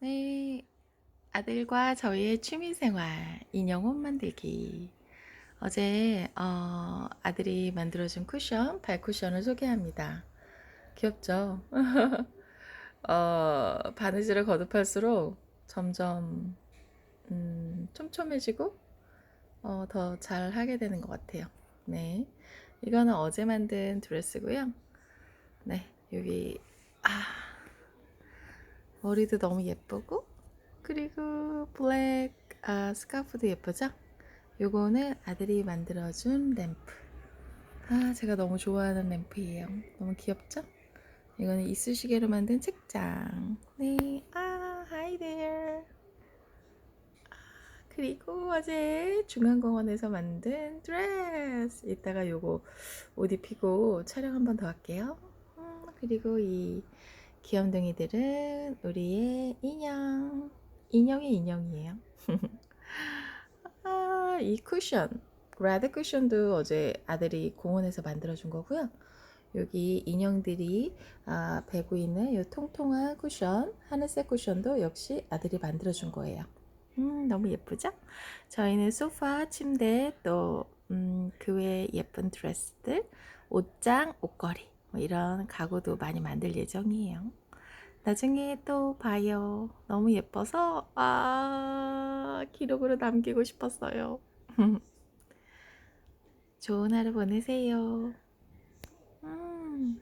네, 아들과 저희의 취미생활 인형 옷 만들기. 어제 어, 아들이 만들어준 쿠션, 발 쿠션을 소개합니다. 귀엽죠? 어, 바느질을 거듭할수록 점점 음, 촘촘해지고 어, 더 잘 하게 되는 것 같아요. 네, 이거는 어제 만든 드레스고요. 네, 여기 아. 머리도 너무 예쁘고 그리고 블랙 아, 스카프도 예쁘죠? 요거는 아들이 만들어준 램프. 아 제가 너무 좋아하는 램프예요. 너무 귀엽죠? 이거는 이쑤시개로 만든 책장. 네아 there. 아, 그리고 어제 중앙공원에서 만든 드레스. 이따가 요거 옷 입히고 촬영 한 번 더 할게요. 음, 그리고 이 귀염둥이들은 우리의 인형. 인형의 인형이에요. 아, 이 쿠션. 레드 쿠션도 어제 아들이 공원에서 만들어준 거고요. 여기 인형들이 아, 베고 있는 이 통통한 쿠션, 하늘색 쿠션도 역시 아들이 만들어준 거예요. 음, 너무 예쁘죠? 저희는 소파, 침대, 또, 음, 그 외에 예쁜 드레스들, 옷장, 옷걸이, 뭐 이런 가구도 많이 만들 예정이에요. 나중에 또 봐요. 너무 예뻐서, 아, 기록으로 남기고 싶었어요. 좋은 하루 보내세요. 음.